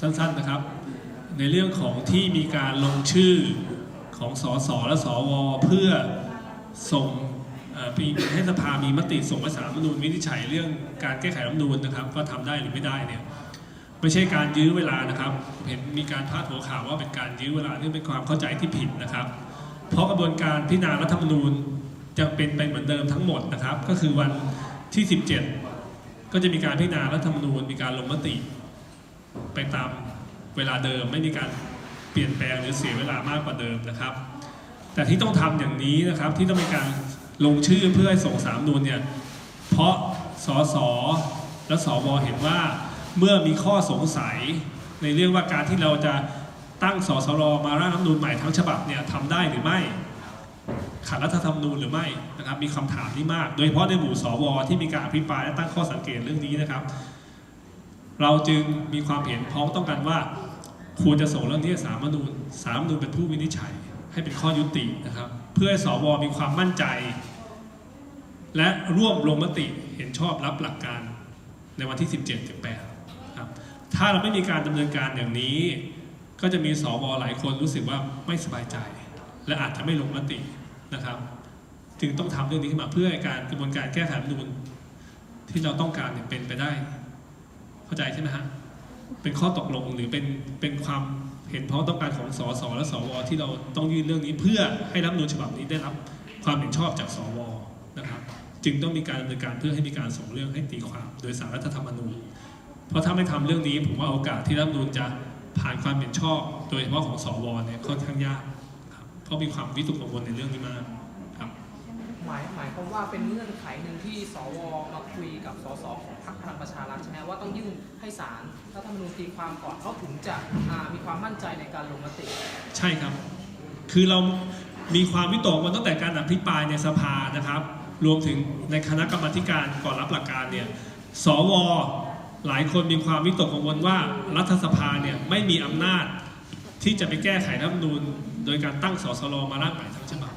สั้นๆนะครับ ในเรื่องของที่มีการลงชื่อของสสและสวเพื่อส่งปีให้สภามีมติส่งไปสารรัฐธรรมนูญวินิจฉัยเรื่องการแก้ไขรัฐธรรมนูญนะครับว่าทำได้หรือไม่ได้เนี่ยไม่ใช่การยื้อเวลานะครับ เห็นมีการพาดหัวข่าวว่าเป็นการยื้อเวลานี่เป็นความเข้าใจที่ผิดนะครับ เพราะกระบวนการพิจารณารัฐธรรมนูญจะเป็นไปเหมือนเดิมทั้งหมดนะครับ ก็คือวันที่ 17 ก็จะมีการพิจารณารัฐธรรมนูญมีการลงมติ ไปตามเวลาเดิมไม่มีการเปลี่ยนแปลงหรือเสียเวลามากกว่าเดิมนะครับ แต่ที่ต้องทำอย่างนี้นะครับที่ต้องมีการลงชื่อเพื่อให้ส่งสามนูนเนี่ยเพราะสสและสวเห็นว่าเมื่อมีข้อสงสัยในเรื่องว่าการที่เราจะตั้งสสรมาร่างรัฐธรรมนูญใหม่ทั้งฉบับเนี่ยทำได้หรือไม่ขัดรัฐธรรมนูญหรือไม่นะครับมีคำถามที่มาก โดยเฉพาะในหมู่สวที่มีการอภิปรายและตั้งข้อสังเกตเรื่องนี้นะครับ เราจึงมีความเห็นพ้องต้องกันว่า ควรจะส่งเรื่องนี้สามนูญสามนูญเป็นผู้วินิจฉัย ให้เป็นข้อยุตินะครับ เพื่อให้สวมีความมั่นใจ และร่วมลงมติเห็นชอบรับหลักการในวันที่ 17ถึง8ครับถ้าเราไม่มีการดำเนินการอย่างนี้ ก็จะมีสวหลายคนรู้สึกว่าไม่สบายใจ และอาจจะไม่ลงมตินะครับ จึงต้องทำเรื่องนี้ขึ้นมาเพื่อให้การกระบวนการแก้ไขรัฐมนูญที่เราต้องการเนี่ยเป็นไปได้ เข้าใจใช่ไหมฮะเป็นข้อตกลงหรือเป็นเป็นความเห็นพ้องต้องการของสสและสวที่เราต้องยื่นเรื่องนี้เพื่อให้รัฐมนูญฉบับนี้ได้รับความเห็นชอบจากสวนะครับ จึงต้องมีการดำเนินการเพื่อให้มีการส่งเรื่องให้ตีความโดยสารรัฐธรรมนูญ เพราะถ้าไม่ทำเรื่องนี้ผมว่าโอกาสที่รัฐมนูญจะผ่านความเห็นชอบ โดยเฉพาะของสวเนี่ยค่อนข้างยากครับเพราะมีความวิตกกังวลในเรื่องนี้มาก หมายหมายความว่าเป็นเงื่อนไขหนึ่งที่สวมาคุยกับสสของพรรคพลังประชารัฐใช่ไหมว่าต้องยื่นให้ศาลรัฐธรรมนูญตีความก่อนเขาถึงจะมีความมั่นใจในการลงมติ ใช่ครับ คือเรามีความวิตกมาตั้งแต่การอภิปรายในสภานะครับ รวมถึงในคณะกรรมาการก่อนรับหลักการเนี่ยสวหลายคนมีความวิตกกังวลว่ารัฐสภาเนี่ยไม่มีอำนาจที่จะไปแก้ไขรัฐธรรมนูญโดยการตั้งสสรมาร่างใหม่ทั้งฉบับ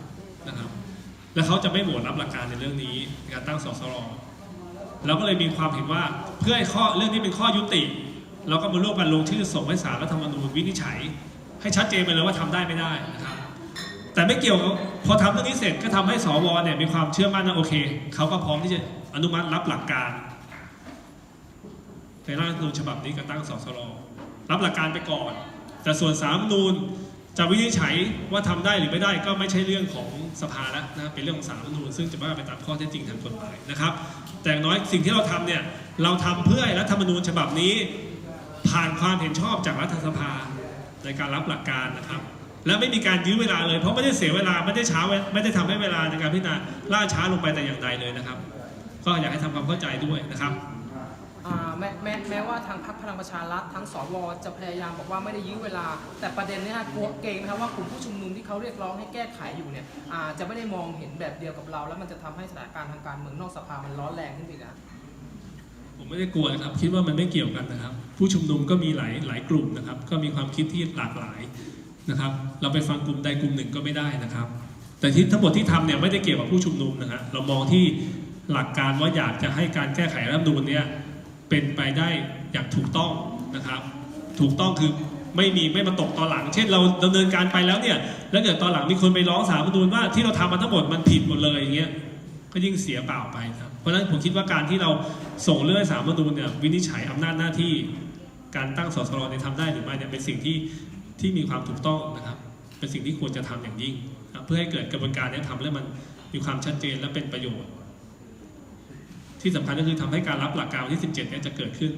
และเขาจะไม่โหวตรับหลักการในเรื่องนี้ในการตั้งสสรเราก็เลยมีความเห็นว่าเพื่อให้ข้อเรื่องนี้เป็นข้อยุติ เราก็มาร่วมกันลงชื่อส่งให้สารรัฐธรรมนูญวินิจฉัย ให้ชัดเจนไปเลยว่าทำได้ไม่ได้นะครับแต่ไม่เกี่ยวกับพอทำเรื่องนี้เสร็จก็ทำให้สวเนี่ยมีความเชื่อมั่นว่าโอเคเขาก็พร้อมที่จะอนุมัติรับหลักการในร่างรัฐธรรมนูญฉบับนี้ก็ตั้งสสรรับหลักการไปก่อน แต่ส่วนสารรัฐธรรมนูญ จะวินิจฉัยว่าทำได้หรือไม่ได้ก็ไม่ใช่เรื่องของสภาแล้วนะเป็นเรื่องของสารรัฐธรรมนูญซึ่งจะว่าไปตามข้อเท็จจริงทางกฎหมายนะครับ แต่อย่างน้อยสิ่งที่เราทำเนี่ยเราทำเพื่อให้รัฐธรรมนูญฉบับนี้ ผ่านความเห็นชอบจากรัฐสภาในการรับหลักการนะครับ และไม่มีการยื้อเวลาเลย เพราะไม่ได้เสียเวลาไม่ได้ช้าไม่ได้ทำให้เวลาในการพิจารณาล่าช้าลงไปแต่อย่างใดเลยนะครับ ก็อยากให้ทำความเข้าใจด้วยนะครับ แม้แม้แม้ว่าทางพรรคพลังประชารัฐทั้งสวจะพยายามบอกว่าไม่ได้ยื้อเวลา แต่ประเด็นเนี้ยกลัวเกรงนะครับว่ากลุ่มผู้ชุมนุมที่เขาเรียกร้องให้แก้ไขอยู่เนี่ยอาจะไม่ได้มองเห็นแบบเดียวกับเรา แล้วมันจะทำให้สถานการณ์ทางการเมืองนอกสภามันร้อนแรงขึ้นไปอีกนะ ผมไม่ได้กลัวนะครับคิดว่ามันไม่เกี่ยวกันนะครับ ผู้ชุมนุมก็มีหลายหลายกลุ่มนะครับ ก็มีความคิดที่หลากหลายนะครับ เราไปฟังกลุ่มใดกลุ่มหนึ่งก็ไม่ได้นะครับ แต่ที่ทั้งหมดที่ทำเนี่ยไม่ได้เกี่ยวกับผู้ชุมนุมนะฮะเรามองที่หลักการว่าอยากจะให้การแก้ไขรัฐธรรมนูญเนี่ย เป็นไปได้อย่างถูกต้องนะครับ ถูกต้องคือไม่มีไม่มาตกตอนหลัง เช่นเราดำเนินการไปแล้วเนี่ย แล้วเกิดตอนหลังมีคนไปร้องศารัฐธรรมนูว่าที่เราทำมาทั้งหมดมันผิดหมดเลยอย่างเงี้ยก็ยิ่งเสียเปล่าไปครับ เพราะฉะนั้นผมคิดว่าการที่เราส่งเรื่องให้สารรัฐธรรมนูเนี่ยวินิจฉัยอำนาจหน้าที่ การตั้งสสรเนี่ยทำได้หรือไม่เนี่ยเป็นสิ่งที่ที่มีความถูกต้องนะครับ เป็นสิ่งที่ควรจะทำอย่างยิ่ง เพื่อให้เกิดกระบวนการเนี้ทำแล้วมันมีความชัดเจนและเป็นประโยชน์ ที่สำคัญก็คือทำให้การรับหลักการวันที่ 17เนี่ยจะเกิดขึ้น